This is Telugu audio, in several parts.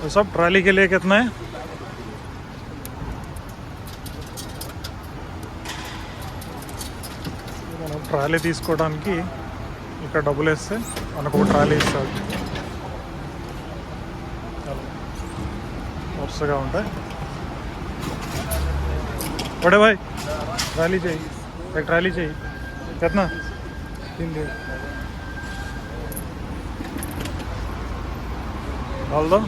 वो सब ट्राली के लिए कितना है మనం ట్రాలీ తీసుకోవడానికి ఇక్కడ డబ్బులు వేస్తే మనకు ఒక ట్రాలీ ఇస్తారు చాలా వరుసగా ఉంటాయి बड़े भाई ट्राली चाहिए एक ट्राली चाहिए कितना तीन दे डाल दो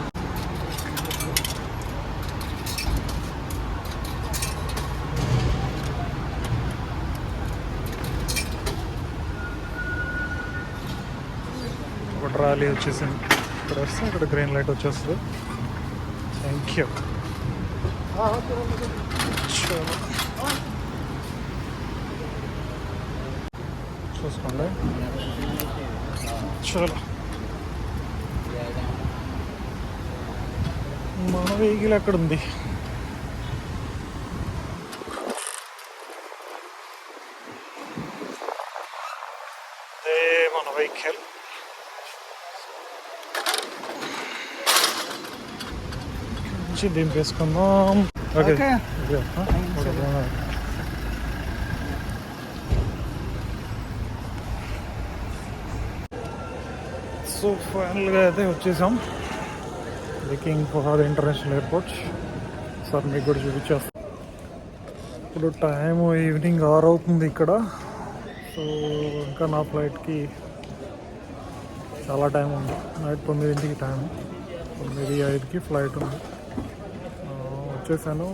ఒక ట్రాలీ వచ్చేసింది. ఇక్కడ వస్తే ఇక్కడ గ్రీన్ లైట్ వచ్చేస్తుంది. థ్యాంక్ యూ చూసుకోండి. చలో మన వెహికల్ అక్కడ ఉంది అదే మన వెహికల్ నుంచి దింపేసుకుందాం ఓకే. సో ఫైనల్గా అయితే వచ్చేసాం. Booking for international airport. Sir మీకు కూడా చూపించేస్తాం. ఇప్పుడు టైం ఈవినింగ్ ఆరు అవుతుంది ఇక్కడ. సో ఇంకా నా ఫ్లైట్కి చాలా టైం ఉంది. నైట్ తొమ్మిదింటికి టైం. తొమ్మిది ఐదుకి ఫ్లైట్ ఉంది. చెక్ వచ్చేసాను.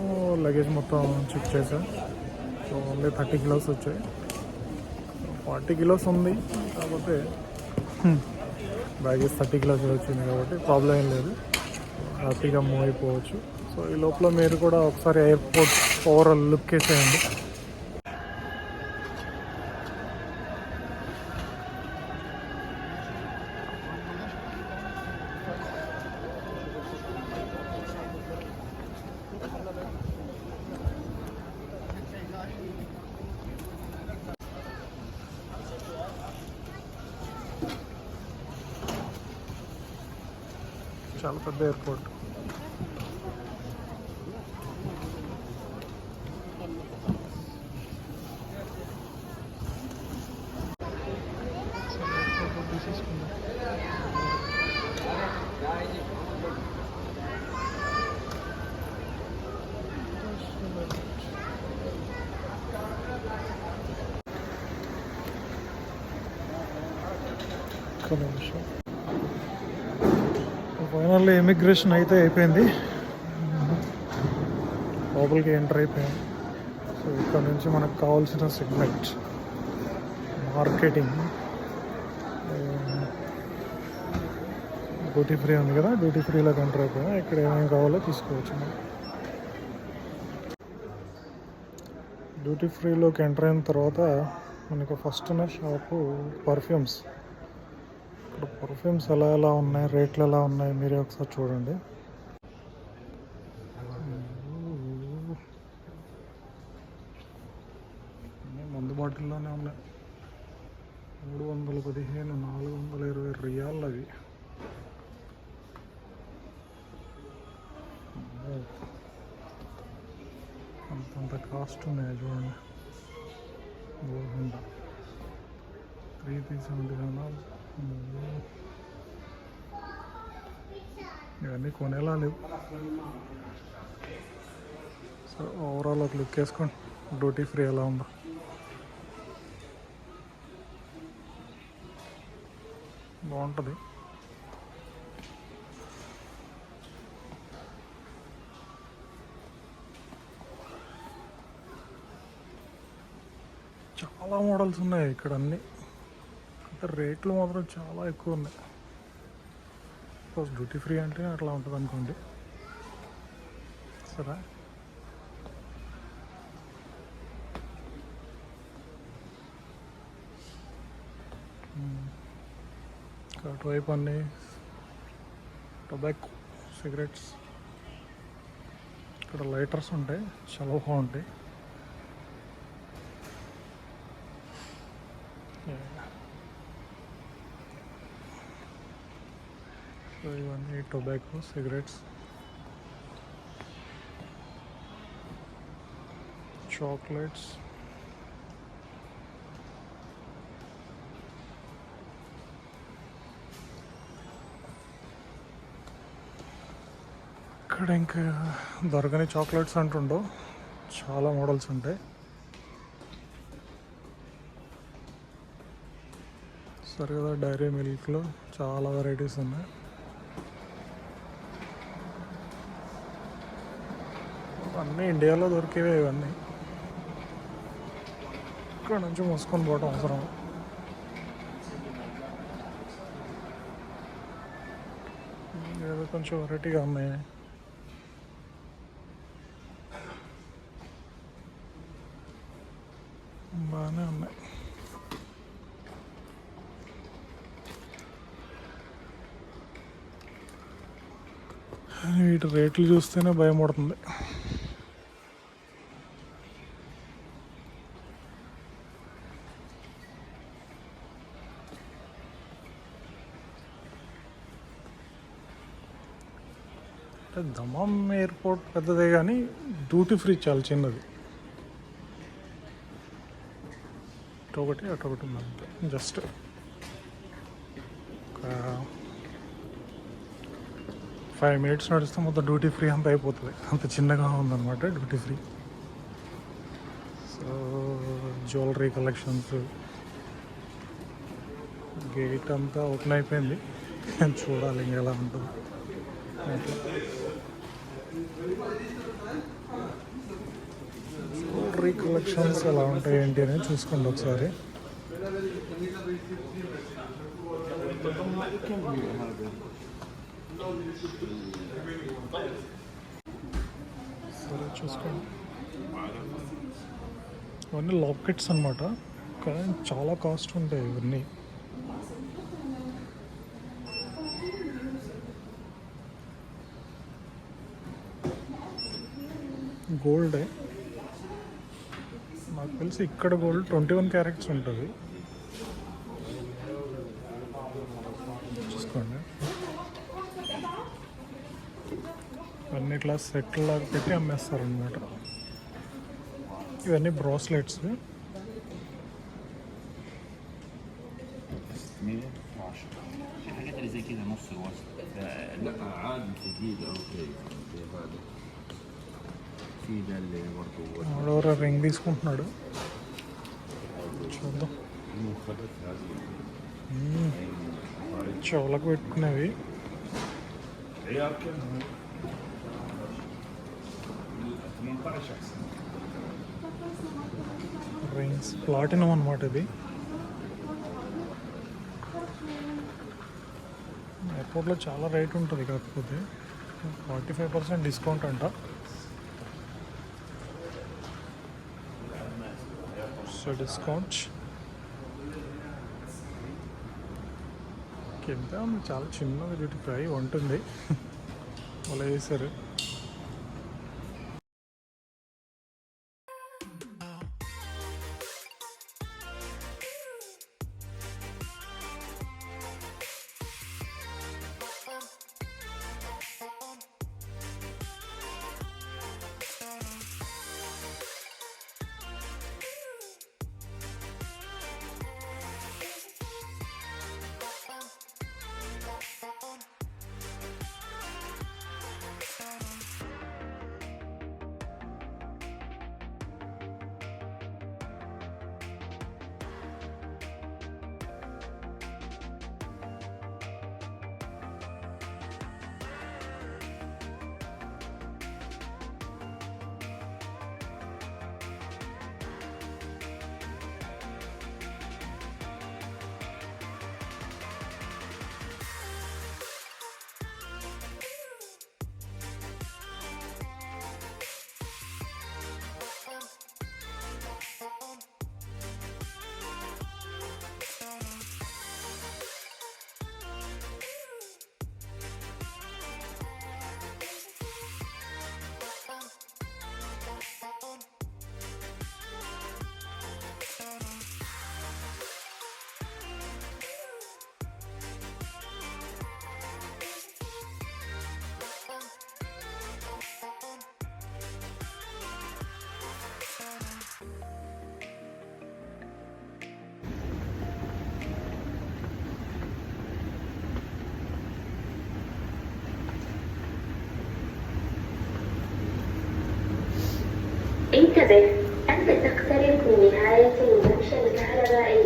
లగేజ్ మొత్తం చెక్ చేశాను సో ఓన్లీ థర్టీ కిలోస్ వచ్చాయి. ఫార్టీ కిలోస్ ఉంది. కాకపోతే బ్యాగేజ్ థర్టీ కిలోస్ వచ్చింది కాబట్టి ప్రాబ్లం ఏం లేదు. హ్యాపీగా మూవ్ అయిపోవచ్చు. సో ఈ లోపల మీరు కూడా ఒకసారి ఎయిర్పోర్ట్ ఓవరాల్ లుక్ వేసేయండి చాలా పెద్ద ఎయిర్పోర్ట్ ఒక్క నిమిషం ఫైనల్లీ ఇమిగ్రేషన్ అయితే అయిపోయింది. లోపలికి ఎంటర్ అయిపోయింది సో ఇక్కడ నుంచి మనకు కావాల్సిన సెగ్మెంట్ మార్కెటింగ్ డ్యూటీ ఫ్రీ ఉంది కదా డ్యూటీ ఫ్రీలో ఎంటర్ అయిపోయాం. ఇక్కడ ఏమేమి కావాలో తీసుకోవచ్చు మనం. డ్యూటీ ఫ్రీలోకి ఎంటర్ అయిన తర్వాత మనకు ఫస్ట్ ఉన్న షాపు పర్ఫ్యూమ్స్ ఇప్పుడు పర్ఫ్యూమ్స్ ఎలా ఎలా ఉన్నాయి రేట్లు ఎలా ఉన్నాయి మీరే ఒకసారి చూడండి. అన్నీ మందు బాటిల్లోనే ఉన్నాయి. మూడు వందల పదిహేను నాలుగు వందల ఇరవై రియాల్ అవి. అంతంత కాస్ట్ ఉన్నాయి చూడండి. Gold three three seventy nine ఇవన్నీ కొనేలా లేవు సో ఓవరాల్ ఒక లుక్ వేసుకోండి. డ్యూటీ ఫ్రీ ఎలా ఉందో. బాగుంటుంది. చాలా మోడల్స్ ఉన్నాయి ఇక్కడ అన్నీ. రేట్లు మాత్రం చాలా ఎక్కువ ఉన్నాయి. బికాస్ డ్యూటీ ఫ్రీ అంటే అట్లా ఉంటుంది అనుకోండి. సరే. అటువైపు అన్ని టొబాకో సిగరెట్స్. ఇక్కడ లైటర్స్ ఉంటాయి చాలా బాగుంటాయి. సో ఇవన్నీ టొబాకో సిగరెట్స్ చాక్లెట్స్ ఇక్కడ ఇంకా దొరకని చాక్లెట్స్ అంటుండో చాలా మోడల్స్ ఉంటాయి. సరే కదా డైరీ మిల్క్లో చాలా వెరైటీస్ ఉన్నాయి. అన్నీ ఇండియాలో దొరికేవే ఇవన్నీ. ఇక్కడ నుంచి మోసుకొని పోవటం అవసరం. ఏదో కొంచెం వెరైటీగా ఉన్నాయి. బాగానే ఉన్నాయి. వీటి రేట్లు చూస్తేనే భయం పడుతుంది. అంటే దమం ఎయిర్పోర్ట్ పెద్దదే కానీ డ్యూటీ ఫ్రీ చాలా చిన్నది. ఒకటి అటు ఒకటి ఉంది జస్ట్ ఒక ఫైవ్ మినిట్స్ నడిస్తే మొత్తం డ్యూటీ ఫ్రీ అంతా అయిపోతుంది. అంత చిన్నగా ఉందన్నమాట duty free. So jewellery collections gate అంతా ఓపెన్ అయిపోయింది. చూడాలి ఇంకా ఎలా ఉంటుంది ట్రీ కలెక్షన్స్ ఎలా ఉంటాయి ఏంటి అనేది చూసుకోండి ఒకసారి. సరే చూసుకోండి. ఇవన్నీ లాకెట్స్ అనమాట కానీ చాలా కాస్ట్ ఉంటాయి ఇవన్నీ. గోల్డే నాకు తెలిసి ఇక్కడ గోల్డ్ ట్వంటీ వన్ క్యారెట్స్ ఉంటుంది చూసుకోండి అన్ని ఇట్లా సెట్ లాగా పెట్టి అమ్మేస్తారు అనమాట ఇవన్నీ బ్రాస్లెట్స్ వాడెవరో రింగ్ తీసుకుంటున్నాడు. చూద్దాం. చెవులకు పెట్టుకునేవి. రింగ్స్. ప్లాటినం అనమాట ఇది. ఎయిర్పోర్ట్లో చాలా రేట్ ఉంటుంది కాకపోతే. ఫార్టీ ఫైవ్ పర్సెంట్ డిస్కౌంట్ అంట. డిస్కౌంట్ కింద చాలా చిన్నది ఫ్రై ఉంటుంది. అలా వేసారు انتبه أنت تقترب من نهاية الممشى الكهربائي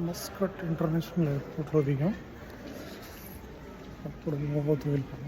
மஸ்கட் இன்டர்நேஷ்னல் ஏர்போர்ட்டில் அதிகம் அப்படி முகத்து வெல்கம்